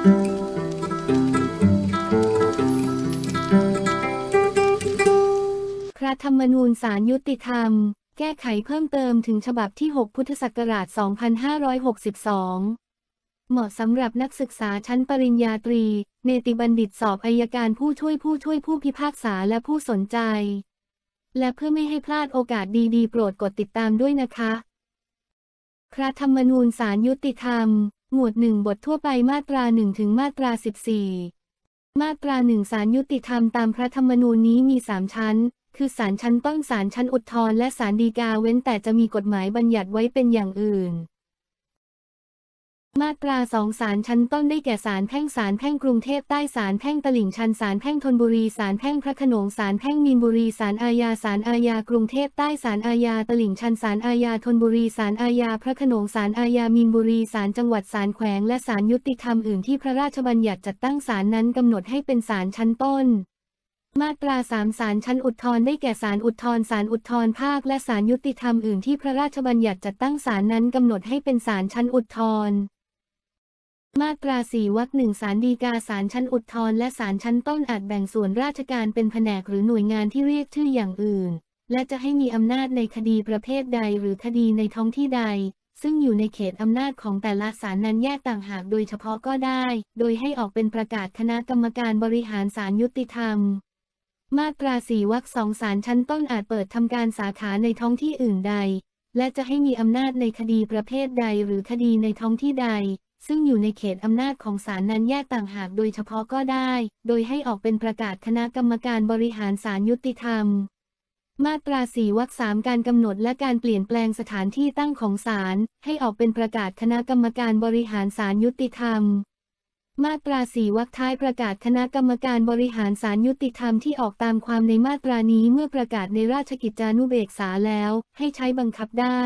พรัฐธรรมนูญศาลยุติธรรม แก้ไขเพิ่มเติมถึงฉบับที่ 6 พุทธศักราช 2562 เหมาะสำหรับนักศึกษาชั้นปริญญาตรี เนติบัณฑิตสอบอายการผู้ช่วยผู้ช่วยผู้พิพากษาและผู้สนใจ และเพื่อไม่ให้พลาดโอกาสดีๆ โปรดกดติดตามด้วยนะคะ พระธรรมนูญศาลยุติธรรม หมวดหนึ่งบททั่วไปมาตรา1ถึงมาตรา14มาตราหนึ่งศาลยุติธรรมตามพระธรรมนูญนี้มีสามชั้น คือศาลชั้นต้นศาลชั้นอุทธรณ์และศาลฎีกาเว้นแต่จะมีกฎหมายบัญญัติไว้เป็นอย่างอื่น มาตราสองศาลชั้นต้นได้แก่ศาลแพ่งศาลแพ่งกรุงเทพใต้ศาลแพ่งตลิ่งชันศาลแพ่งธนบุรีศาลแพ่งพระขนงศาลแพ่งมีนบุรีศาลอาญาศาลอาญากรุงเทพใต้ศาลอาญาตลิ่งชันศาลอาญาธนบุรีศาลอาญาพระขนงศาลอาญามีนบุรีศาลจังหวัดศาลแขวงและศาลยุติธรรมอื่นที่พระราชบัญญัติจัดตั้งศาลนั้นกำหนดให้เป็นศาลชั้นต้นมาตราสามศาลชั้นอุทธรได้แก่ศาลอุทธรณ์ศาลอุทธรภาคและศาลยุติธรรมอื่นที่พระราชบัญญัติจัดตั้งศาลนั้นกำหนดให้เป็นศาลชั้นอุทธร มาตราสี่วรรคหนึ่งศาลฎีกาศาลชั้นอุทธรและศาลชั้นต้นอาจแบ่งส่วนราชการเป็นแผนกหรือหน่วยงานที่เรียกชื่ออย่างอื่น และจะให้มีอำนาจในคดีประเภทใดหรือคดีในท้องที่ใด ซึ่งอยู่ในเขตอำนาจของแต่ละศาลนั้นแยกต่างหากโดยเฉพาะก็ได้ โดยให้ออกเป็นประกาศคณะกรรมการบริหารศาลยุติธรรม มาตราสี่วรรคสองศาลชั้นต้นอาจเปิดทำการสาขาในท้องที่อื่นใด และจะให้มีอำนาจในคดีประเภทใดหรือคดีในท้องที่ใด ซึ่งอยู่ในเขตอำนาจของศาลนั้นแยกต่างหากโดยเฉพาะก็ได้ โดยให้ออกเป็นประกาศคณะกรรมการบริหารศาลยุติธรรม มาตราสี่วรรคสามการกำหนดและการเปลี่ยนแปลงสถานที่ตั้งของศาลให้ออกเป็นประกาศคณะกรรมการบริหารศาลยุติธรรม มาตราสี่วรรคท้ายประกาศคณะกรรมการบริหารศาลยุติธรรมที่ออกตามความในมาตรานี้เมื่อประกาศในราชกิจจานุเบกษาแล้ว ให้ใช้บังคับได้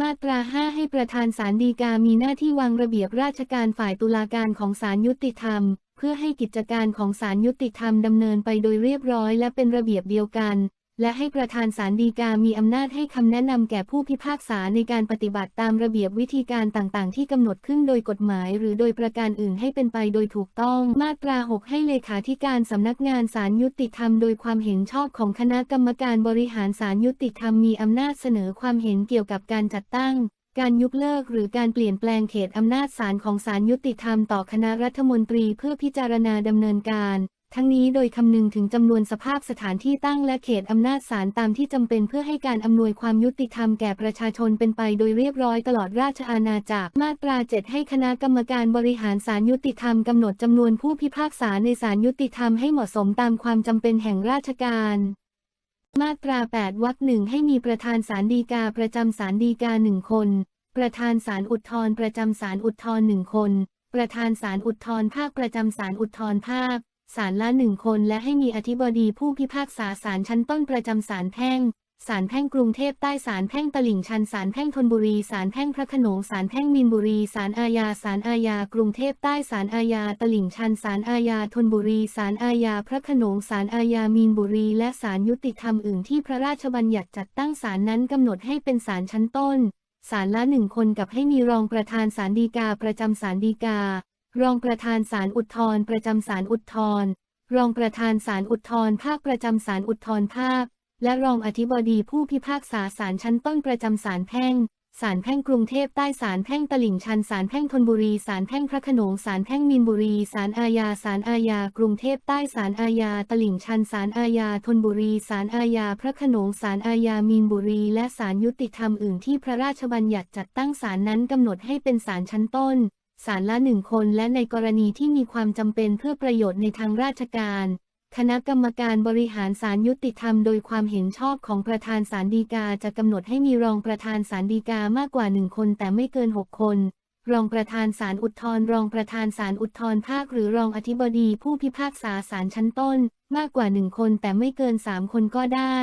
มาตรา5ให้ประธานศาลฎีกามีหน้าที่วางระเบียบราชการฝ่ายตุลาการของศาลยุติธรรม เพื่อให้กิจการของศาลยุติธรรมดำเนินไปโดยเรียบร้อยและเป็นระเบียบเดียวกัน และให้ประธานศาลฎีกามีอำนาจให้คำแนะนำแก่ผู้พิพากษาในการปฏิบัติตามระเบียบวิธีการต่างๆ ที่กำหนดขึ้นโดยกฎหมาย หรือโดยประการอื่นให้เป็นไปโดยถูกต้อง มาตรา 6 ให้เลขาธิการสำนักงานศาลยุติธรรมโดยความเห็นชอบของคณะกรรมการบริหารศาลยุติธรรมมีอำนาจเสนอความเห็นเกี่ยวกับการจัดตั้งการยุบเลิกหรือการเปลี่ยนแปลงเขตอำนาจศาลของศาลยุติธรรมต่อคณะรัฐมนตรีเพื่อพิจารณาดำเนินการ ทั้งนี้โดยคำนึงถึงจำนวนสภาพสถานที่ตั้งและเขตอำนาจศาลตามที่จำเป็นเพื่อให้การอำนวยความยุติธรรมแก่ประชาชนเป็นไปโดยเรียบร้อยตลอดราชอาณาจักร มาตรา 7 ให้คณะกรรมการบริหารศาลยุติธรรมกำหนดจำนวนผู้พิพากษาในศาลยุติธรรมให้เหมาะสมตามความจำเป็นแห่งราชการมาตรา 8 วรรคหนึ่งให้มีประธานศาลฎีกาประจำศาลฎีกาหนึ่งคน ประธานศาลอุทธรณ์ประจำศาลอุทธรณ์หนึ่งคน ประธานศาลอุทธรณ์ภาคประจำศาลอุทธรณ์ภาค ศาลละหนึ่งคนและให้มีอธิบดีผู้พิพากษาศาลชั้นต้นประจำศาลแพ่งศาลแพ่งกรุงเทพใต้ศาลแพ่งตลิ่งชันศาลแพ่งธนบุรีศาลแพ่งพระขนงศาลแพ่งมีนบุรีศาลอาญาศาลอาญากรุงเทพใต้ศาลอาญาตลิ่งชันศาลอาญาธนบุรีศาลอาญาพระขนงศาลอาญามีนบุรี และศาลยุติธรรมอื่นที่พระราชบัญญัติจัดตั้งศาลนั้นกำหนดให้เป็นศาลชั้นต้นศาลละหนึ่งคนกับให้มีรองประธานศาลฎีกาประจำศาลฎีกา รองประธานศาลอุทธรประจำศาลอุทธรรองประธานศาลอุทธรภาคประจำศาลอุทธรภาค และรองอธิบดีผู้พิพากษาศาลชั้นต้นประจำศาลแพ่งศาลแพ่งกรุงเทพใต้ศาลแพ่งตลิ่งชันศาลแพ่งธนบุรีศาลแพ่งพระขนงศาลแพ่งมีนบุรีศาลอาญาศาลอาญากรุงเทพใต้ศาลอาญาตลิ่งชันศาลอาญาธนบุรีศาลอาญาพระขนงศาลอาญามีนบุรี และศาลยุติธรรมอื่นที่พระราชบัญญัติจัดตั้งศาลนั้นกำหนดให้เป็นศาลชั้นต้น ศาลละหนึ่งคนและในกรณีที่มีความจำเป็นเพื่อประโยชน์ในทางราชการ คณะกรรมการบริหารศาลยุติธรรมโดยความเห็นชอบของประธานศาลฎีกาจะกำหนดให้มีรองประธานศาลฎีกามากกว่าหนึ่งคนแต่ไม่เกินหกคน รองประธานศาลอุทธรณ์รองประธานศาลอุทธรณ์ภาคหรือรองอธิบดีผู้พิพากษาศาลชั้นต้น มากกว่าหนึ่งคนแต่ไม่เกินสามคนก็ได้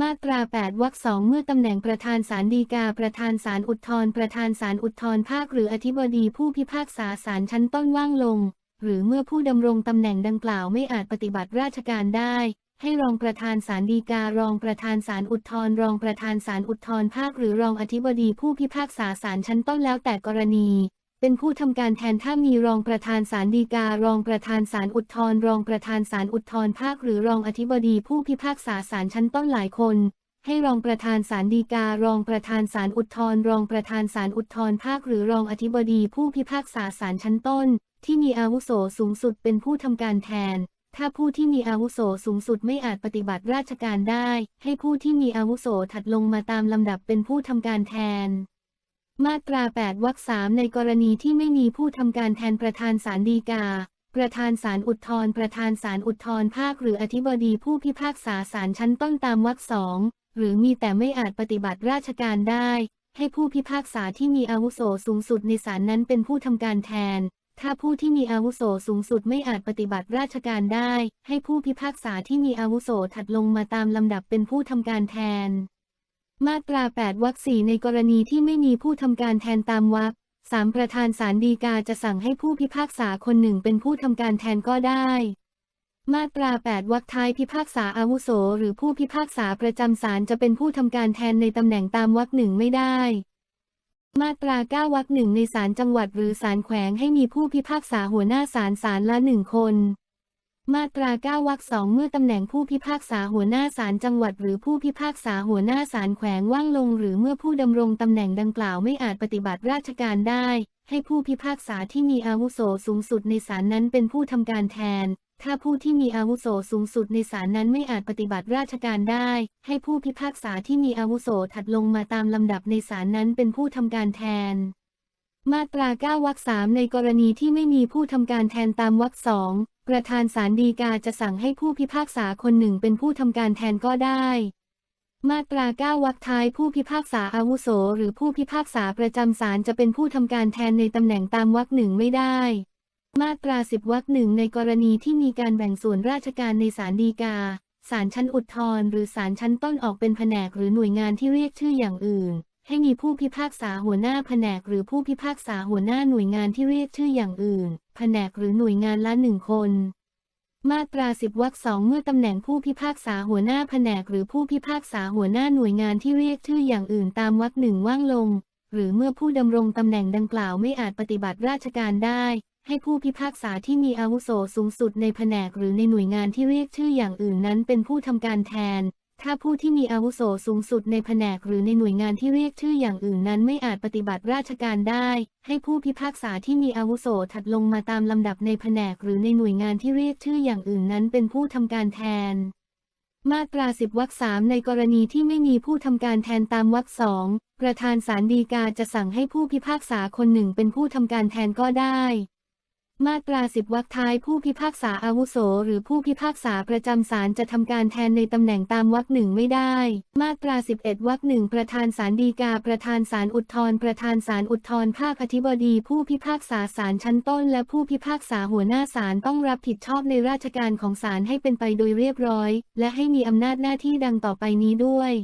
มาตรา 8 วรรคสองเมื่อตำแหน่งประธานศาลฎีกา ประธานศาลอุทธรประธานศาลอุทธรภาค หรืออธิบดีผู้พิพากษาศาลชั้นต้นว่างลง หรือเมื่อผู้ดำรงตำแหน่งดังกล่าวไม่อาจปฏิบัติราชการได้ ให้รองประธานศาลฎีการองประธานศาลอุทธรรองประธานศาลอุทธรภาค หรือรองอธิบดีผู้พิพากษาศาลชั้นต้นแล้วแต่กรณี เป็นผู้ทำการแทนถ้ามีรองประธานศาลฎีกา รองประธานศาลอุทธรณ์รองประธานศาลอุทธรภาคหรือรองอธิบดีผู้พิพากษาศาลชั้นต้นหลายคน ให้รองประธานศาลฎีกา รองประธานศาลอุทธรณ์รองประธานศาลอุทธรภาคหรือรองอธิบดีผู้พิพากษาศาลชั้นต้น ที่มีอาวุโสสูงสุดเป็นผู้ทำการแทน ถ้าผู้ที่มีอาวุโสสูงสุดไม่อาจปฏิบัติราชการได้ ให้ผู้ที่มีอาวุโสถัดลงมาตามลำดับเป็นผู้ทำการแทน มาตรา 8 วรรคสามในกรณีที่ไม่มีผู้ทำการแทนประธานศาลฎีกา ประธานศาลอุทธรประธานศาลอุทธรภาค หรืออธิบดีผู้พิพากษาศาลชั้นต้นตามวรรคสองหรือมีแต่ไม่อาจปฏิบัติราชการได้ ให้ผู้พิพากษาที่มีอาวุโสสูงสุดในศาลนั้นเป็นผู้ทำการแทน ถ้าผู้ที่มีอาวุโสสูงสุดไม่อาจปฏิบัติราชการได้ ให้ผู้พิพากษาที่มีอาวุโสถัดลงมาตามลำดับเป็นผู้ทำการแทน มาตรา 8 วรรคสี่ในกรณีที่ไม่มีผู้ทำการแทนตามวรรคสามประธานศาลฎีกาจะสั่งให้ผู้พิพากษาคนหนึ่งเป็นผู้ทำการแทนก็ได้ มาตรา 8 วรรคท้ายพิพากษาอาวุโส หรือผู้พิพากษาประจำศาลจะเป็นผู้ทำการแทนในตำแหน่งตามวรรคหนึ่งไม่ได้ มาตรา 9 วรรคหนึ่งในศาลจังหวัดหรือศาลแขวงให้มีผู้พิพากษาหัวหน้าศาลศาลละหนึ่งคน มาตรา 9 วรรคสองเมื่อตำแหน่งผู้พิพากษาหัวหน้าศาลจังหวัด หรือผู้พิพากษาหัวหน้าศาลแขวงว่างลง หรือเมื่อผู้ดำรงตำแหน่งดังกล่าวไม่อาจปฏิบัติราชการได้ ให้ผู้พิพากษาที่มีอาวุโสสูงสุดในศาลนั้นเป็นผู้ทำการแทน ถ้าผู้ที่มีอาวุโสสูงสุดในศาลนั้นไม่อาจปฏิบัติราชการได้ ให้ผู้พิพากษาที่มีอาวุโสถัดลงมาตามลำดับในศาลนั้นเป็นผู้ทำการแทน มาตรา 9 วรรคสามในกรณีที่ไม่มีผู้ทำการแทนตามวรรคสอง ประธานศาลฎีกาจะสั่งให้ผู้พิพากษาคนหนึ่งเป็นผู้ทำการแทนก็ได้ มาตรา 9 วรรคท้ายผู้พิพากษาอาวุโส หรือผู้พิพากษาประจำศาลจะเป็นผู้ทำการแทนในตำแหน่งตามวรรคหนึ่งไม่ได้ มาตรา 10 วรรคหนึ่งในกรณีที่มีการแบ่งส่วนราชการในศาลฎีกา ศาลชั้นอุทธรณ์หรือศาลชั้นต้นออกเป็นแผนกหรือหน่วยงานที่เรียกชื่ออย่างอื่น ให้มีผู้พิพากษาหัวหน้าแผนกหรือผู้พิพากษาหัวหน้าหน่วยงานที่เรียกชื่ออย่างอื่น แผนกหรือหน่วยงานละหนึ่งคน มาตรา10วรรคสองเมื่อตำแหน่งผู้พิพากษาหัวหน้าแผนกหรือผู้พิพากษาหัวหน้าหน่วยงานที่เรียกชื่ออย่างอื่นตามวรรคหนึ่งว่างลง หรือเมื่อผู้ดำรงตำแหน่งดังกล่าวไม่อาจปฏิบัติราชการได้ ให้ผู้พิพากษาที่มีอาวุโสสูงสุดในแผนกหรือในหน่วยงานที่เรียกชื่ออย่างอื่นนั้นเป็นผู้ทำการแทน ถ้าผู้ที่มีอาวุโสสูงสุดในแผนกหรือในหน่วยงานที่เรียกชื่ออย่างอื่นนั้นไม่อาจปฏิบัติราชการได้ ให้ผู้พิพากษาที่มีอาวุโสถัดลงมาตามลำดับในแผนกหรือในหน่วยงานที่เรียกชื่ออย่างอื่นนั้นเป็นผู้ทำการแทน มาตรา10วรรคสามในกรณีที่ไม่มีผู้ทำการแทนตามวรรคสองประธานศาลฎีกาจะสั่งให้ผู้พิพากษาคนหนึ่งเป็นผู้ทำการแทนก็ได้ มาตรา 10 วรรคท้ายผู้พิพากษาอาวุโส หรือผู้พิพากษาประจำศาลจะทำการแทนในตำแหน่งตามวรรคหนึ่งไม่ได้ มาตรา 11 วรรคหนึ่งประธานศาลฎีกา ประธานศาลอุทธรประธานศาลอุทธรภาคอธิบดี ผู้พิพากษาศาลชั้นต้น และผู้พิพากษาหัวหน้าศาลต้องรับผิดชอบในราชการของศาลให้เป็นไปโดยเรียบร้อย และให้มีอำนาจหน้าที่ดังต่อไปนี้ด้วย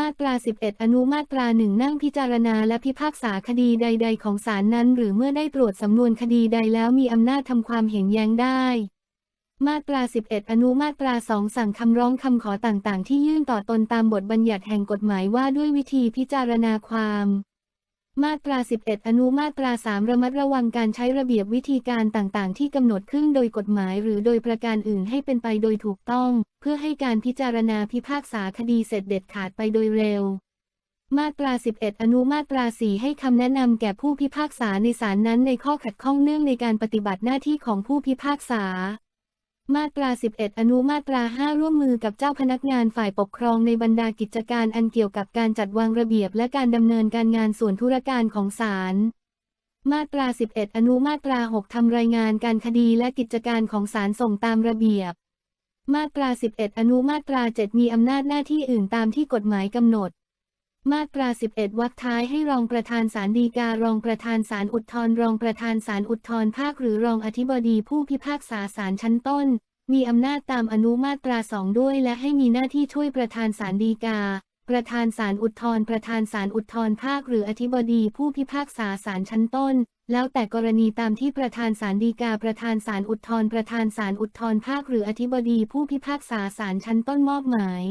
มาตรา 11 อนุมาตราหนึ่งนั่งพิจารณาและพิพากษาคดีใด ๆ ของศาลนั้น หรือเมื่อได้ตรวจสำนวนคดีใดแล้วมีอำนาจทำความเห็นแย้งได้ มาตรา 11 อนุมาตรา 2 สั่งคำร้องคำขอต่างๆ ที่ยื่นต่อตนตามบทบัญญัติแห่งกฎหมายว่าด้วยวิธีพิจารณาความ มาตรา 11 อนุมาตรา 3 ระมัดระวังการใช้ระเบียบวิธีการต่างๆ ที่กำหนดขึ้นโดยกฎหมาย หรือโดยประการอื่นให้เป็นไปโดยถูกต้อง เพื่อให้การพิจารณาพิพากษาคดีเสร็จเด็ดขาดไปโดยเร็ว มาตรา 11 อนุมาตรา 4 ให้คำแนะนำแก่ผู้พิพากษาในศาลนั้นในข้อขัดข้องเนื่องในการปฏิบัติหน้าที่ของผู้พิพากษา มาตรา 11 อนุมาตรา 5 ร่วมมือกับเจ้าพนักงานฝ่ายปกครองในบรรดากิจการอันเกี่ยวกับการจัดวางระเบียบและการดำเนินการงานส่วนธุรการของศาล มาตรา 11 อนุมาตรา 6 ทำรายงานการคดีและกิจการของศาลส่งตามระเบียบ มาตรา 11 อนุมาตรา 7 มีอำนาจหน้าที่อื่นตามที่กฎหมายกำหนด มาตรา 11 วรรคท้ายให้รองประธานศาลฎีการองประธานศาลอุทธรรองประธานศาลอุทธรภาคหรือรองอธิบดีผู้พิพากษาศาลชั้นต้น มีอำนาจตามอนุมาตราสองด้วย และให้มีหน้าที่ช่วยประธานศาลฎีกา ประธานศาลอุทธรประธานศาลอุทธรภาคหรืออธิบดีผู้พิพากษาศาลชั้นต้น แล้วแต่กรณีตามที่ประธานศาลฎีกา ประธานศาลอุทธรประธานศาลอุทธรภาคหรืออธิบดีผู้พิพากษาศาลชั้นต้นมอบหมาย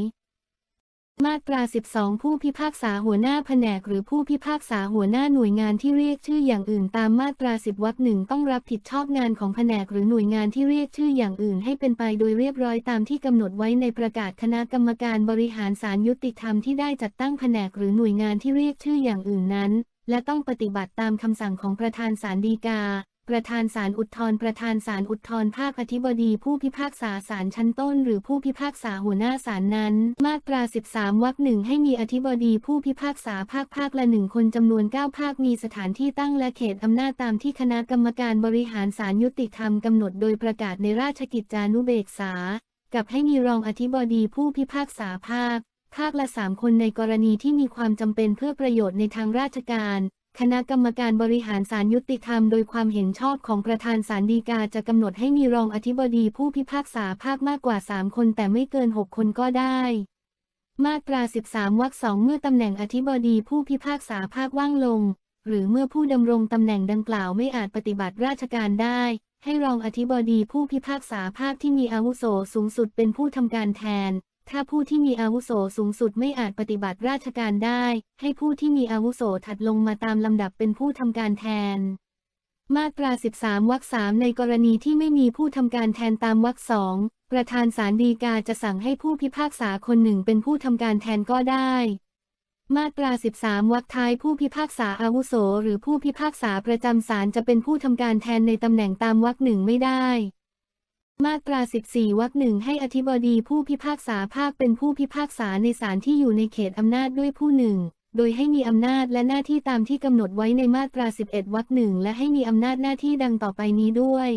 มาตรา 12 ผู้พิพากษาหัวหน้าแผนก หรือผู้พิพากษาหัวหน้าหน่วยงานที่เรียกชื่ออย่างอื่นตามมาตรา 10วรรคหนึ่งต้องรับผิดชอบงานของแผนกหรือหน่วยงานที่เรียกชื่ออย่างอื่น ให้เป็นไปโดยเรียบร้อยตามที่กำหนดไว้ในประกาศคณะกรรมการบริหารศาลยุติธรรมที่ได้จัดตั้งแผนกหรือหน่วยงานที่เรียกชื่ออย่างอื่นนั้น และต้องปฏิบัติตามคำสั่งของประธานศาลฎีกา ประธานศาลอุทธรประธานศาลอุทธรภาคอธิบดีผู้พิพากษาศาลชั้นต้น หรือผู้พิพากษาหัวหน้าศาลนั้น มาตรา 13 วรรคหนึ่งให้มีอธิบดีผู้พิพากษาภาคภาคละหนึ่งคนจำนวน 9 ภาคมีสถานที่ตั้งและเขตอำนาจตามที่คณะกรรมการบริหารศาลยุติธรรมกำหนดโดยประกาศในราชกิจจานุเบกษา กับให้มีรองอธิบดีผู้พิพากษาภาค ภาคละสามคนในกรณีที่มีความจำเป็นเพื่อประโยชน์ในทางราชการ คณะกรรมการบริหารศาลยุติธรรมโดยความเห็นชอบของประธานศาลฎีกาจะกำหนดให้มีรองอธิบดีผู้พิพากษาภาคมากกว่า 3 คนแต่ไม่เกิน 6 คนก็ได้ มาตรา 13 วรรคสองเมื่อตำแหน่งอธิบดีผู้พิพากษาภาคว่างลง หรือเมื่อผู้ดำรงตำแหน่งดังกล่าวไม่อาจปฏิบัติราชการได้ ให้รองอธิบดีผู้พิพากษาภาคที่มีอาวุโสสูงสุดเป็นผู้ทำการแทน ถ้าผู้ที่มีอาวุโสสูงสุดไม่อาจปฏิบัติราชการได้ ให้ผู้ที่มีอาวุโสถัดลงมาตามลำดับเป็นผู้ทำการแทน มาตรา 13 วรรคสามในกรณีที่ไม่มีผู้ทำการแทนตามวรรคสองประธานศาลฎีกาจะสั่งให้ผู้พิพากษาคนหนึ่งเป็นผู้ทำการแทนก็ได้ มาตรา 13 วรรคท้ายผู้พิพากษาอาวุโส หรือผู้พิพากษาประจำศาลจะเป็นผู้ทำการแทนในตำแหน่งตามวรรคหนึ่งไม่ได้ มาตรา 14 วรรคหนึ่งให้อธิบดีผู้พิพากษาภาคเป็นผู้พิพากษาในศาลที่อยู่ในเขตอำนาจด้วยผู้หนึ่ง โดยให้มีอำนาจและหน้าที่ตามที่กำหนดไว้ในมาตรา 11 วรรคหนึ่งและให้มีอำนาจหน้าที่ดังต่อไปนี้ด้วย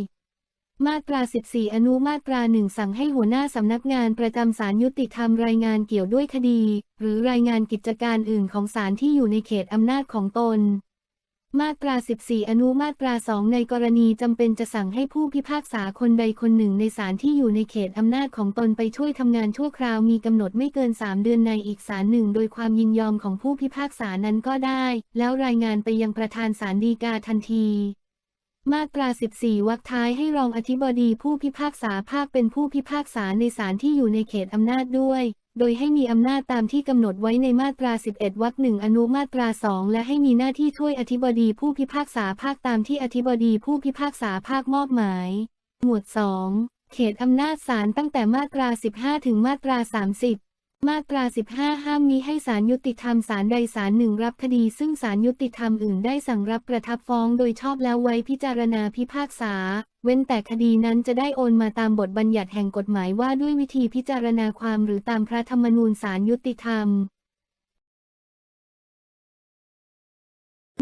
มาตรา 14 อนุมาตราหนึ่งสั่งให้หัวหน้าสำนักงานประจำศาลยุติธรรมรายงานเกี่ยวด้วยคดี หรือรายงานกิจการอื่นของศาลที่อยู่ในเขตอำนาจของตน มาตรา 14 อนุมาตรา 2 ในกรณีจำเป็นจะสั่งให้ผู้พิพากษาคนใดคนหนึ่งในศาลที่อยู่ในเขตอำนาจของตนไปช่วยทำงานชั่วคราวมีกำหนดไม่เกิน 3 เดือนในอีกศาลหนึ่ง โดยความยินยอมของผู้พิพากษานั้นก็ได้ แล้วรายงานไปยังประธานศาลฎีกาทันทีมาตรา 14 วรรคท้ายให้รองอธิบดีผู้พิพากษาภาคเป็นผู้พิพากษาในศาลที่อยู่ในเขตอำนาจด้วย โดยให้มีอำนาจตามที่กำหนดไว้ในมาตรา 11 วรรคหนึ่งอนุมาตรา 2 และให้มีหน้าที่ช่วยอธิบดีผู้พิพากษาภาคตามที่อธิบดีผู้พิพากษาภาคมอบหมาย หมวด 2 เขตอำนาจศาลตั้งแต่มาตรา 15 ถึงมาตรา 30 มาตรา 15 ห้ามมิให้ศาลยุติธรรมศาลใดศาลหนึ่งรับคดี ซึ่งศาลยุติธรรมอื่นได้สั่งรับประทับฟ้องโดยชอบแล้วไว้พิจารณาพิพากษา เว้นแต่คดีนั้นจะได้โอนมาตามบทบัญญัติแห่งกฎหมายว่าด้วยวิธีพิจารณาความหรือตามพระธรรมนูญศาลยุติธรรม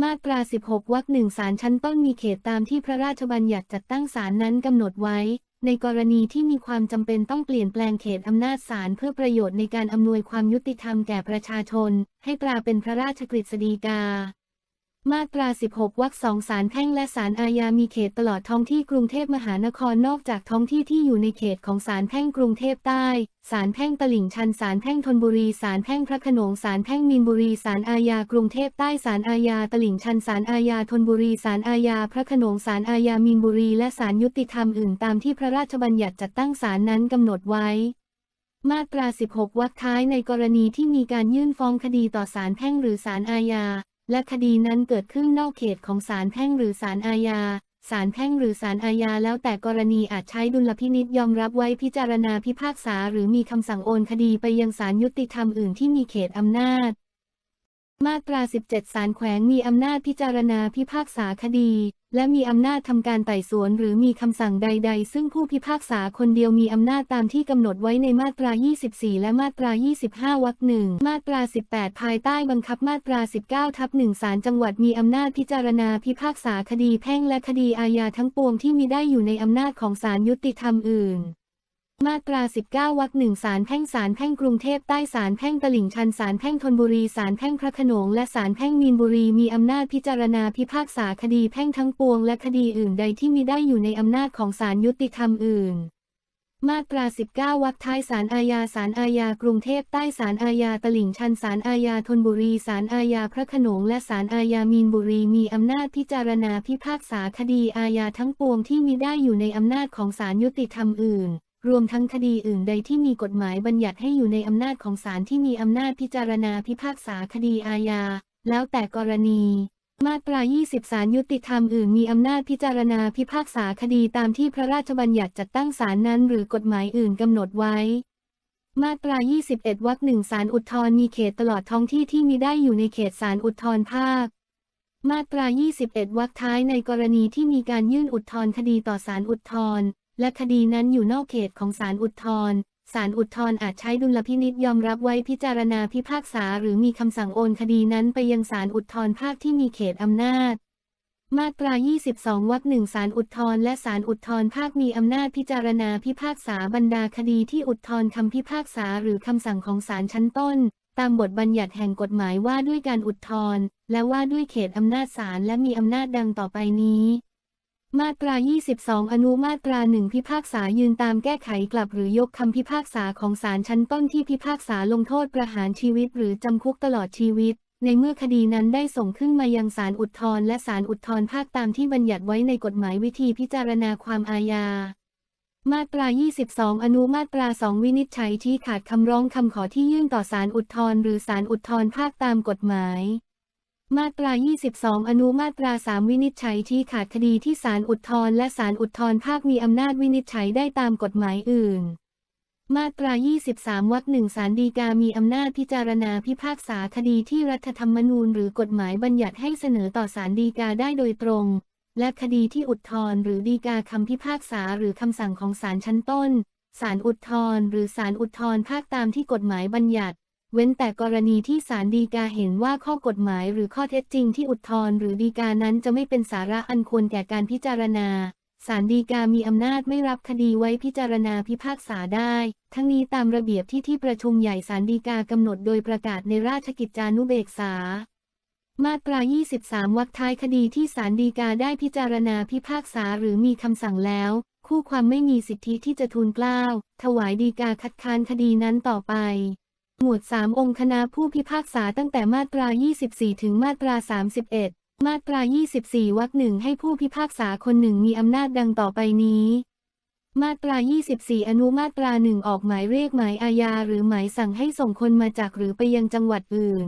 มาตรา 16 วรรคหนึ่งศาลชั้นต้นมีเขตตามที่พระราชบัญญัติจัดตั้งศาลนั้นกำหนดไว้ ในกรณีที่มีความจำเป็นต้องเปลี่ยนแปลงเขตอำนาจศาลเพื่อประโยชน์ในการอำนวยความยุติธรรมแก่ประชาชน ให้ตราเป็นพระราชกฤษฎีกา มาตรา 16 วรรคสองศาลแพ่งและศาลอาญามีเขตตลอดท้องที่กรุงเทพมหานครนอกจากท้องที่ที่อยู่ในเขตของศาลแพ่งกรุงเทพใต้ศาลแพ่งตลิ่งชันศาลแพ่งธนบุรีศาลแพ่งพระขนงศาลแพ่งมีนบุรีศาลอาญากรุงเทพใต้ศาลอาญาตลิ่งชันศาลอาญาธนบุรีศาลอาญาพระขนงศาลอาญามีนบุรี และศาลยุติธรรมอื่นตามที่พระราชบัญญัติจัดตั้งศาลนั้นกำหนดไว้มาตรา 16 วรรคท้ายในกรณีที่มีการยื่นฟ้องคดีต่อศาลแพ่งหรือศาลอาญา และคดีนั้นเกิดขึ้นนอกเขตของศาลแพ่งหรือศาลอาญาศาลแพ่งหรือศาลอาญาแล้วแต่กรณีอาจใช้ดุลพินิษยอมรับไว้พิจารณาพิพากษาหรือมีคำสั่งโอนคดีไปยังศาลยุติธรรมอื่นที่มีเขตอำนาจ มาตรา 17 ศาลแขวงมีอำนาจพิจารณาพิพากษาคดี และมีอำนาจทำการไต่สวนหรือมีคำสั่งใด ๆ ซึ่งผู้พิพากษาคนเดียวมีอำนาจตามที่กำหนดไว้ในมาตรา 24 และมาตรา 25 วรรคหนึ่ง มาตรา 18 ภายใต้บังคับมาตรา 19 ทับหนึ่งศาลจังหวัดมีอำนาจพิจารณาพิพากษาคดีแพ่งและคดีอาญาทั้งปวงที่มีได้อยู่ในอำนาจของศาลยุติธรรมอื่น มาตรา 19 วรรคหนึ่งศาลแพ่งศาลแพ่งกรุงเทพใต้ศาลแพ่งตลิ่งชันศาลแพ่งธนบุรีศาลแพ่งพระขนงและศาลแพ่งมีนบุรีมีอำนาจพิจารณาพิพากษาคดีแพ่งทั้งปวงและคดีอื่นใดที่มีได้อยู่ในอำนาจของศาลยุติธรรมอื่น มาตรา 19 วรรคท้ายศาลอาญาศาลอาญากรุงเทพใต้ศาลอาญาตลิ่งชันศาลอาญาธนบุรีศาลอาญาพระขนงและศาลอาญามีนบุรีมีอำนาจพิจารณาพิพากษาคดีอาญาทั้งปวงที่มีได้อยู่ในอำนาจของศาลยุติธรรมอื่น รวมทั้งคดีอื่นใดที่มีกฎหมายบัญญัติให้อยู่ในอำนาจของศาลที่มีอำนาจพิจารณาพิพากษาคดีอาญา แล้วแต่กรณี มาตรา 20 ศาลยุติธรรมอื่นมีอำนาจพิจารณาพิพากษาคดีตามที่พระราชบัญญัติจัดตั้งศาลนั้นหรือกฎหมายอื่นกำหนดไว้ มาตรา 21 วรรคหนึ่งศาลอุทธรมีเขตตลอดท้องที่ที่มีได้อยู่ในเขตศาลอุทธรภาคมาตรา 21 วรรคท้ายในกรณีที่มีการยื่นอุทธรณ์คดีต่อศาลอุทธรณ์ และคดีนั้นอยู่นอกเขตของศาลอุทธรณ์ศาลอุทธรณ์อาจใช้ดุลพินิษยอมรับไว้พิจารณาพิพากษาหรือมีคำสั่งโอนคดีนั้นไปยังศาลอุทธรณ์ภาคที่มีเขตอำนาจ มาตรา 22 วรรคหนึ่งศาลอุทธรณ์และศาลอุทธรณ์ภาคมีอำนาจพิจารณาพิพากษาบรรดาคดีที่อุทธรณ์คำพิพากษาหรือคำสั่งของศาลชั้นต้น ตามบทบัญญัติแห่งกฎหมายว่าด้วยการอุทธรณ์และว่าด้วยเขตอำนาจศาลและมีอำนาจดังต่อไปนี้ มาตรา 22 อนุมาตราหนึ่งพิพากษายืนตามแก้ไขกลับหรือยกคำพิพากษาของศาลชั้นต้นที่พิพากษาลงโทษประหารชีวิตหรือจำคุกตลอดชีวิต ในเมื่อคดีนั้นได้ส่งขึ้นมายังศาลอุทธรณ์และศาลอุทธรณ์ภาคตามที่บัญญัติไว้ในกฎหมายวิธีพิจารณาความอาญา มาตรา 22 อนุมาตรา 2 วินิจฉัยที่ขาดคำร้องคำขอที่ยื่นต่อศาลอุทธรณ์หรือศาลอุทธรณ์ภาคตามกฎหมาย มาตรา 22 อนุมาตรา 3 วินิจฉัยที่ขาดคดีที่ศาลอุทธรณ์และศาลอุทธรณ์ภาคมีอำนาจวินิจฉัยได้ตามกฎหมายอื่น มาตรา 23 วรรคหนึ่งศาลฎีกามีอำนาจพิจารณาพิพากษาคดีที่รัฐธรรมนูญหรือกฎหมายบัญญัติให้เสนอต่อศาลฎีกาได้โดยตรง และคดีที่อุทธรณ์หรือฎีกาคำพิพากษาหรือคำสั่งของศาลชั้นต้น ศาลอุทธรณ์หรือศาลอุทธรณ์ภาคตามที่กฎหมายบัญญัติ เว้นแต่กรณีที่ศาลฎีกาเห็นว่าข้อกฎหมายหรือข้อเท็จจริงที่อุทธรณ์หรือฎีกานั้นจะไม่เป็นสาระอันควรแก่การพิจารณาศาลฎีกามีอำนาจไม่รับคดีไว้พิจารณาพิพากษาได้ ทั้งนี้ตามระเบียบที่ที่ประชุมใหญ่ศาลฎีกากำหนดโดยประกาศในราชกิจจานุเบกษา มาตรา 23 วรรคท้ายคดีที่ศาลฎีกาได้พิจารณาพิพากษาหรือมีคำสั่งแล้ว คู่ความไม่มีสิทธิที่จะทูลเกล้า ถวายฎีกาคัดค้านคดีนั้นต่อไป หมวด 3 องค์คณะผู้พิพากษาตั้งแต่มาตรา 24 ถึงมาตรา 31 มาตรา 24 วรรคหนึ่งให้ผู้พิพากษาคนหนึ่งมีอำนาจดังต่อไปนี้ มาตรา 24 อนุมาตราหนึ่งออกหมายเรียกหมายอาญาหรือหมายสั่งให้ส่งคนมาจากหรือไปยังจังหวัดอื่น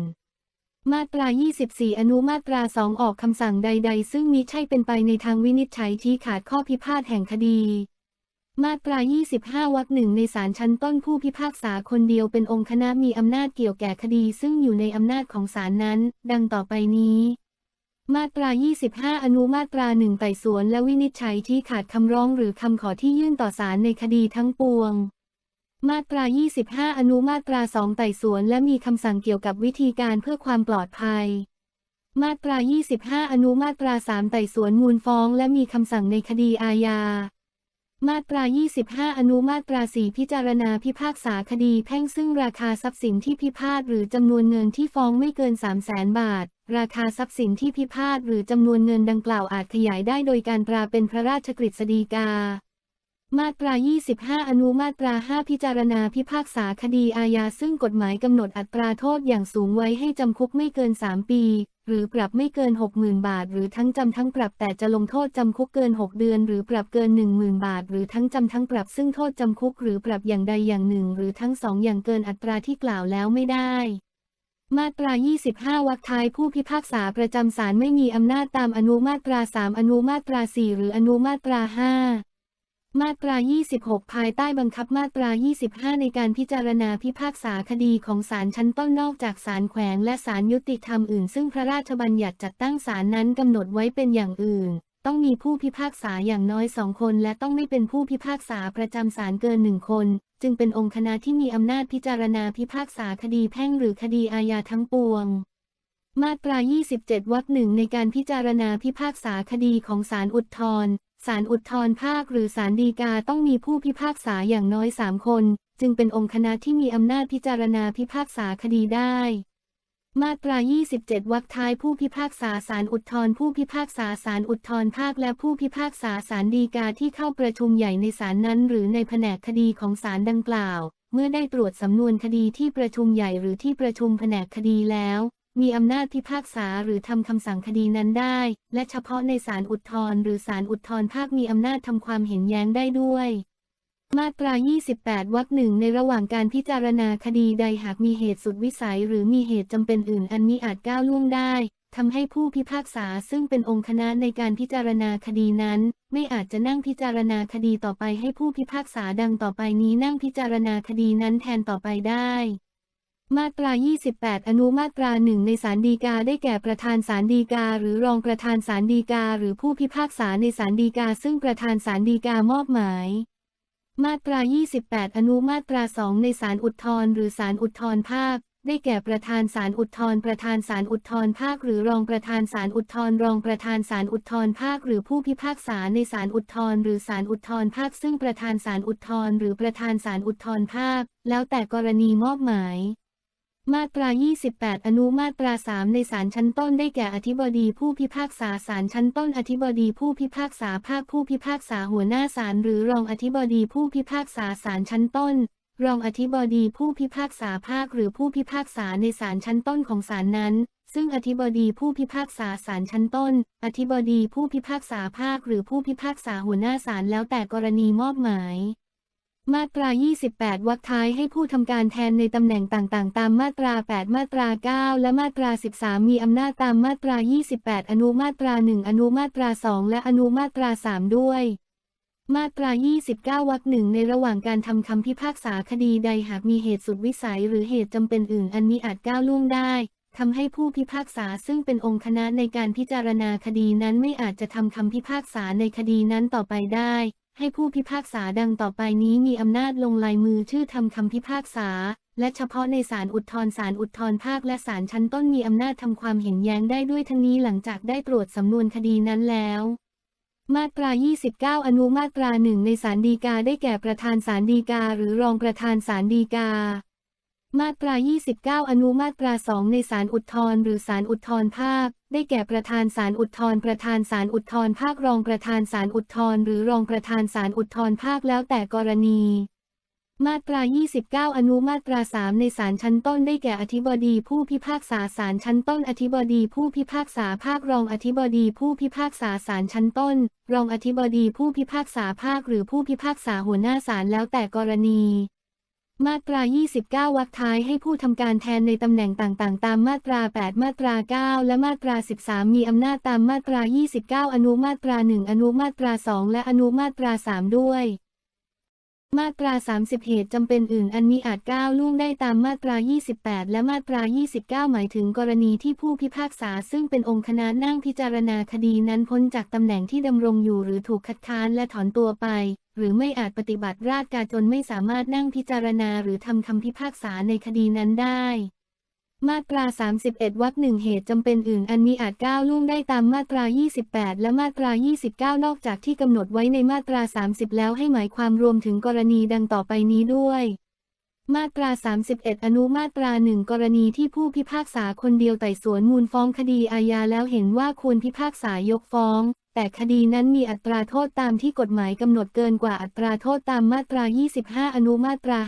มาตรา 24 อนุมาตรา2องออกคำสั่งใด ๆ ซึ่งมิใช่เป็นไปในทางวินิจฉัยชี้ขาดข้อพิพาทแห่งคดี มาตรา 25 วรรคหนึ่งในศาลชั้นต้นผู้พิพากษาคนเดียวเป็นองค์คณะมีอำนาจเกี่ยวแก่คดีซึ่งอยู่ในอำนาจของศาลนั้น ดังต่อไปนี้ มาตรา 25 อนุมาตราหนึ่งไต่สวนและวินิจฉัยที่ขาดคำร้องหรือคำขอที่ยื่นต่อศาลในคดีทั้งปวง มาตรา 25 อนุมาตรา2ไต่สวนและมีคำสั่งเกี่ยวกับวิธีการเพื่อความปลอดภัยมาตรา 25 อนุมาตรา 3 ไต่สวนมูลฟ้อง และมีคำสั่งในคดีอาญา มาตรา 25 อนุมาตรา 4 พิจารณาพิพากษาคดีแพ่งซึ่งราคาทรัพย์สินที่พิพาทหรือจำนวนเงินที่ฟ้องไม่เกิน 3 0 0แสนบาท ราคาทรัพย์สินที่พิพาทหรือจำนวนเงินดังกล่าวอาจขยายได้โดยการตราเป็นพระราชกฤษฎีกา มาตรา 25 อนุมาตรา 5 พิจารณาพิพากษาคดีอาญาซึ่งกฎหมายกำหนดอัตราโทษอย่างสูงไว้ให้จำคุกไม่เกิน 3 ปี หรือปรับไม่เกิน 60,000 บาท หรือทั้งจำทั้งปรับแต่จะลงโทษจำคุกเกิน 6 เดือน หรือปรับเกิน 10,000 บาท หรือทั้งจำทั้งปรับซึ่งโทษจำคุกหรือปรับอย่างใดอย่างหนึ่ง หรือทั้งสองอย่างเกินอัตราที่กล่าวแล้วไม่ได้มาตรา 25 วรรคท้ายผู้พิพากษาประจำศาลไม่มีอำนาจตามอนุมาตรา 3 อนุมาตรา 4 หรืออนุมาตรา 5 มาตรา 26 ภายใต้บังคับมาตรา 25 ในการพิจารณาพิพากษาคดีของศาลชั้นต้นนอกจากศาลแขวงและศาลยุติธรรมอื่น ซึ่งพระราชบัญญัติจัดตั้งศาลนั้นกำหนดไว้เป็นอย่างอื่น ต้องมีผู้พิพากษาอย่างน้อยสองคน และต้องไม่เป็นผู้พิพากษาประจำศาลเกินหนึ่งคน จึงเป็นองค์คณะที่มีอำนาจพิจารณาพิพากษาคดีแพ่งหรือคดีอาญาทั้งปวงมาตรา 27 วรรคหนึ่งในการพิจารณาพิพากษาคดีของศาลอุทธร ศาลอุทธรภาคหรือศาลฎีกาต้องมีผู้พิพากษาอย่างน้อยสามคน จึงเป็นองค์คณะที่มีอำนาจพิจารณาพิพากษาคดีได้ มาตรา 27 วรรคท้ายผู้พิพากษาศาลอุทธรผู้พิพากษาศาลอุทธรภาคและผู้พิพากษาศาลฎีกาที่เข้าประชุมใหญ่ในศาลนั้น หรือในแผนกคดีของศาลดังกล่าว เมื่อได้ตรวจสำนวนคดีที่ประชุมใหญ่หรือที่ประชุมแผนกคดีแล้ว มีอำนาจพิพากษาหรือทำคำสั่งคดีนั้นได้ และเฉพาะในศาลอุทธรณ์หรือศาลอุทธรภาคมีอำนาจทำความเห็นแย้งได้ด้วย มาตรา 28 วรรคหนึ่งในระหว่างการพิจารณาคดีใดหากมีเหตุสุดวิสัย หรือมีเหตุจำเป็นอื่นอันมิอาจก้าวล่วงได้ทำให้ผู้พิพากษาซึ่งเป็นองค์คณะในการพิจารณาคดีนั้น ไม่อาจจะนั่งพิจารณาคดีต่อไปให้ผู้พิพากษาดังต่อไปนี้นั่งพิจารณาคดีนั้นแทนต่อไปได้ มาตรา 28 อนุมาตราหนึ่งในศาลฎีกาได้แก่ประธานศาลฎีกา หรือรองประธานศาลฎีกา หรือผู้พิพากษาในศาลฎีกา ซึ่งประธานศาลฎีกามอบหมาย มาตรา 28 อนุมาตราสองในศาลอุทธรหรือศาลอุทธรภาค ได้แก่ประธานศาลอุทธรประธานศาลอุทธรภาค หรือรองประธานศาลอุทธรรองประธานศาลอุทธรภาค หรือผู้พิพากษาในศาลอุทธรหรือศาลอุทธรภาค ซึ่งประธานศาลอุทธรหรือประธานศาลอุทธรภาค แล้วแต่กรณีมอบหมาย มาตรา 28 อนุมาตรา 3 ในศาลชั้นต้นได้แก่อธิบดีผู้พิพากษาศาลชั้นต้น อธิบดีผู้พิพากษาภาคผู้พิพากษาหัวหน้าศาลหรือรองอธิบดีผู้พิพากษาศาลชั้นต้น รองอธิบดีผู้พิพากษาภาคหรือผู้พิพากษาในศาลชั้นต้นของศาลนั้น ซึ่งอธิบดีผู้พิพากษาศาลชั้นต้น อธิบดีผู้พิพากษาภาคหรือผู้พิพากษาหัวหน้าศาลแล้วแต่กรณีมอบหมาย มาตรา 28 วรรคท้ายให้ผู้ทำการแทนในตำแหน่งต่างๆ ตามมาตรา 8 มาตรา 9 และมาตรา 13 มีอำนาจตามมาตรา 28 อนุมาตรา 1 อนุมาตรา 2 และอนุมาตรา 3 ด้วย มาตรา 29 วรรคหนึ่งในระหว่างการทำคำพิพากษาคดีใดหากมีเหตุสุดวิสัยหรือเหตุจำเป็นอื่นอันมิอาจก้าวล่วงได้ทำให้ผู้พิพากษาซึ่งเป็นองค์คณะในการพิจารณาคดีนั้นไม่อาจจะทำคำพิพากษาในคดีนั้นต่อไปได้ ให้ผู้พิพากษาดังต่อไปนี้มีอำนาจลงลายมือชื่อทำคำพิพากษา และเฉพาะในศาลอุทธรศาลอุทธรภาคและศาลชั้นต้นมีอำนาจทำความเห็นแย้งได้ด้วยทั้งนี้หลังจากได้ตรวจสำนวนคดีนั้นแล้วมาตรา 29 อนุมาตราหนึ่งในศาลฎีกาได้แก่ประธานศาลฎีกา หรือรองประธานศาลฎีกา มาตรา 29 อนุมาตราสองในศาลอุทธรหรือศาลอุทธรภาค ได้แก่ประธานศาลอุทธรประธานศาลอุทธรภาครองประธานศาลอุทธรหรือรองประธานศาลอุทธรภาคแล้วแต่กรณี มาตรา 29 อนุมาตรา 3 ในศาลชั้นต้นได้แก่อธิบดีผู้พิพากษาศาลชั้นต้น อธิบดีผู้พิพากษาภาครองอธิบดีผู้พิพากษาศาลชั้นต้น รองอธิบดีผู้พิพากษาภาคหรือผู้พิพากษาหัวหน้าศาลแล้วแต่กรณี มาตรา 29 วรรคท้ายให้ผู้ทำการแทนในตำแหน่งต่างๆ ตามมาตรา 8 มาตรา 9 และมาตรา 13 มีอำนาจตามมาตรา 29 อนุมาตรา 1 อนุมาตรา 2 และอนุมาตรา 3 ด้วย มาตรา 30 เหตุจำเป็นอื่น อันมิอาจก้าวล่วงได้ตามมาตรา 28 และมาตรา 29 หมายถึงกรณีที่ผู้พิพากษาซึ่งเป็นองค์คณะนั่งพิจารณาคดีนั้นพ้นจากตำแหน่งที่ดำรงอยู่หรือถูกคัดค้านและถอนตัวไป หรือไม่อาจปฏิบัติราชการจนไม่สามารถนั่งพิจารณาหรือทำคำพิพากษาในคดีนั้นได้ มาตรา 31 วรรคหนึ่งเหตุจำเป็นอื่นอันมีอาจก้าวล่วงได้ตามมาตรา 28 และมาตรา 29 นอกจากที่กำหนดไว้ในมาตรา 30 แล้วให้หมายความรวมถึงกรณีดังต่อไปนี้ด้วยมาตรา 31 อนุมาตราหนึ่งกรณีที่ผู้พิพากษาคนเดียวไต่สวนมูลฟ้องคดีอาญาแล้วเห็นว่าควรพิพากษายกฟ้อง แต่คดีนั้นมีอัตราโทษตามที่กฎหมายกำหนดเกินกว่าอัตราโทษตามมาตรา 25 อนุมาตรา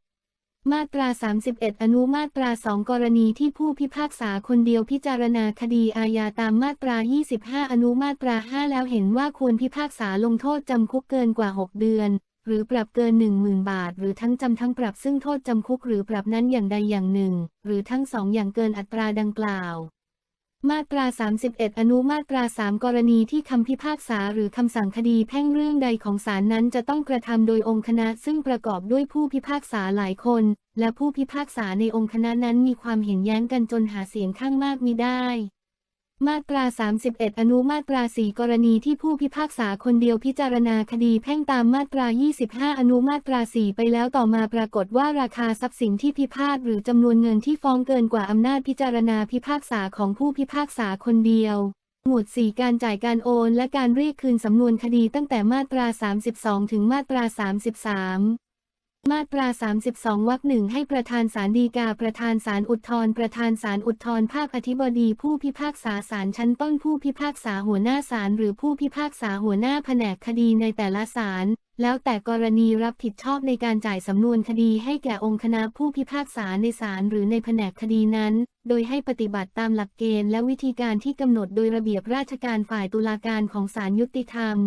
5 มาตรา 31 อนุมาตรา 2 กรณีที่ผู้พิพากษาคนเดียวพิจารณาคดีอาญาตามมาตรา 25 อนุมาตรา 5 แล้วเห็นว่าควรพิพากษาลงโทษจำคุกเกินกว่า 6 เดือน หรือปรับเกิน 10,000 บาท หรือทั้งจำทั้งปรับซึ่งโทษจำคุกหรือปรับนั้นอย่างใดอย่างหนึ่ง หรือทั้งสองอย่างเกินอัตราดังกล่าว มาตรา 31 อนุมาตรา 3 กรณีที่คำพิพากษาหรือคำสั่งคดีแพ่งเรื่องใดของศาลนั้นจะต้องกระทำโดยองค์คณะ ซึ่งประกอบด้วยผู้พิพากษาหลายคน และผู้พิพากษาในองค์คณะนั้นมีความเห็นแย้งกันจนหาเสียงข้างมากมิได้ มาตรา 31 อนุมาตรา 4 กรณีที่ผู้พิพากษาคนเดียวพิจารณาคดีแพ่งตามมาตรา 25 อนุมาตรา 4 ไปแล้วต่อมาปรากฏว่าราคาทรัพย์สินที่พิพาทหรือจำนวนเงินที่ฟ้องเกินกว่าอำนาจพิจารณาพิพากษาของผู้พิพากษาคนเดียว หมวด 4 การจ่ายการโอนและการเรียกคืนสำนวนคดีตั้งแต่มาตรา 32 ถึงมาตรา 33 มาตรา 32 วรรคหนึ่งให้ประธานศาลฎีกาประธานศาลอุทธรประธานศาลอุทธรภาคอธิบดีผู้พิพากษาศาลชั้นต้นผู้พิพากษาหัวหน้าศาลหรือผู้พิพากษาหัวหน้าแผนกคดีในแต่ละศาลแล้วแต่กรณีรับผิดชอบในการจ่ายสำนวนคดีให้แก่องค์คณะผู้พิพากษาในศาลหรือในแผนกคดีนั้น โดยให้ปฏิบัติตามหลักเกณฑ์และวิธีการที่กำหนดโดยระเบียบราชการฝ่ายตุลาการของศาลยุติธรรม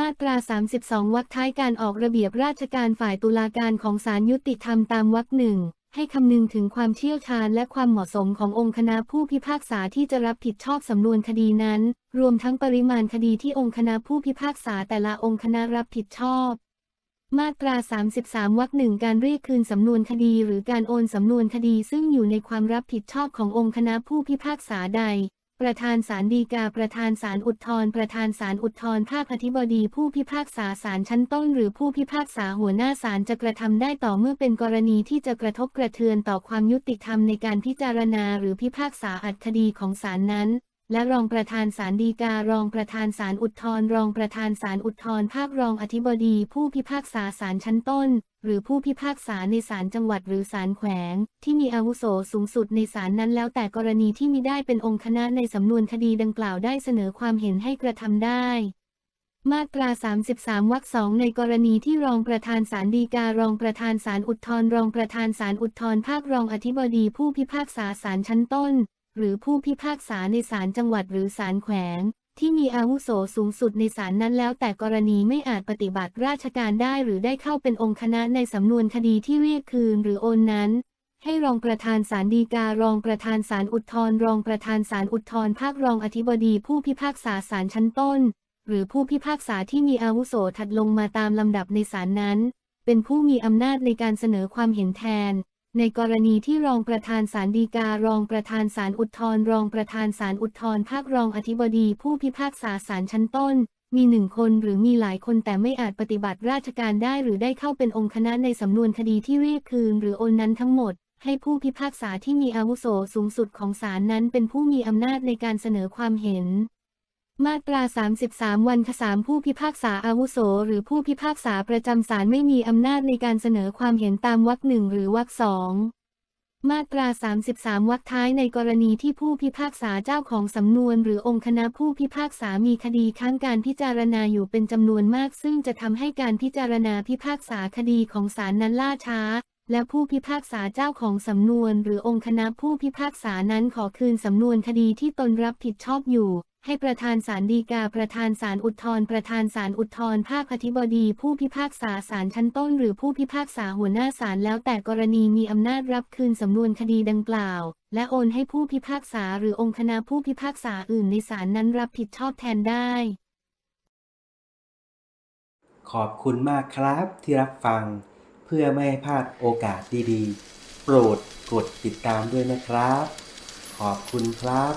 มาตรา 32 วรรคท้ายการออกระเบียบราชการฝ่ายตุลาการของศาลยุติธรรมตามวรรคหนึ่งให้คำนึงถึงความเชี่ยวชาญและความเหมาะสมขององค์คณะผู้พิพากษาที่จะรับผิดชอบสำนวนคดีนั้น รวมทั้งปริมาณคดีที่องค์คณะผู้พิพากษาแต่ละองค์คณะรับผิดชอบ มาตรา 33 วรรคหนึ่งการเรียกคืนสำนวนคดีหรือการโอนสำนวนคดีซึ่งอยู่ในความรับผิดชอบขององค์คณะผู้พิพากษาใด ประธานศาลฎีกา ประธานศาลอุทธรประธานศาลอุทธรภาคอธิบดีผู้พิพากษาศาลชั้นต้น หรือผู้พิพากษาหัวหน้าศาลจะกระทำได้ต่อเมื่อเป็นกรณีที่จะกระทบกระเทือนต่อความยุติธรรมในการพิจารณาหรือพิพากษาอัดคดีของศาลนั้น และรองประธานศาลฎีการองประธานศาลอุทธรรองประธานศาลอุทธรภาครองอธิบดี ผู้พิพากษาศาลชั้นต้น หรือผู้พิพากษาในศาลจังหวัดหรือศาลแขวง ที่มีอาวุโสสูงสุดในศาลนั้นแล้วแต่กรณีที่มีได้เป็นองค์คณะในสำนวนคดีดังกล่าวได้เสนอความเห็นให้กระทำได้มาตรา 33 วรรคสองในกรณีที่รองประธานศาลฎีการองประธานศาลอุทธรรองประธานศาลอุทธรภาครองอธิบดีผู้พิพากษาศาลชั้นต้น หรือผู้พิพากษาในศาลจังหวัดหรือศาลแขวง ที่มีอาวุโสสูงสุดในศาลนั้นแล้วแต่กรณีไม่อาจปฏิบัติราชการได้หรือได้เข้าเป็นองค์คณะในสำนวนคดีที่เรียกคืนหรือโอนนั้น ให้รองประธานศาลฎีการองประธานศาลอุทธรรองประธานศาลอุทธรภาครองอธิบดีผู้พิพากษาศาลชั้นต้น หรือผู้พิพากษาที่มีอาวุโสถัดลงมาตามลำดับในศาลนั้น เป็นผู้มีอำนาจในการเสนอความเห็นแทน ในกรณีที่รองประธานศาลฎีการองประธานศาลอุทธรณ์รองประธานศาลอุทธรณ์ภาครองอธิบดีผู้พิพากษาศาลชั้นต้น มีหนึ่งคนหรือมีหลายคนแต่ไม่อาจปฏิบัติราชการได้หรือได้เข้าเป็นองค์คณะในสำนวนคดีที่เรียกคืนหรือโอนนั้นทั้งหมด ให้ผู้พิพากษาที่มีอาวุโสสูงสุดของศาลนั้นเป็นผู้มีอำนาจในการเสนอความเห็น มาตรา 33 วันคสามผู้พิพากษาอาวุโส หรือผู้พิพากษาประจำศาลไม่มีอำนาจในการเสนอความเห็นตามวรรคหนึ่งหรือวรรคสองมาตรา 33 วรรคท้ายในกรณีที่ผู้พิพากษาเจ้าของสำนวน หรือองค์คณะผู้พิพากษามีคดีค้างการพิจารณาอยู่เป็นจำนวนมาก ซึ่งจะทำให้การพิจารณาพิพากษาคดีของศาลนั้นล่าช้า และผู้พิพากษาเจ้าของสำนวน หรือองค์คณะผู้พิพากษานั้นขอคืนสำนวนคดีที่ตนรับผิดชอบอยู่ ให้ประธานศาลฎีกาประธานศาลอุทธรณ์ประธานศาลอุทธรณ์ภาคอธิบดี ผู้พิพากษาศาลชั้นต้น หรือผู้พิพากษาหัวหน้าศาลแล้วแต่กรณีมีอำนาจรับคืนสำนวนคดีดังกล่าว และโอนให้ผู้พิพากษาหรือองค์คณะผู้พิพากษาอื่นในศาลนั้นรับผิดชอบแทนได้ ขอบคุณมากครับที่รับฟัง พื่อไม่ให้พลาดโอกาสดีๆ โปรดกดติดตามด้วยนะครับ ขอบคุณครับ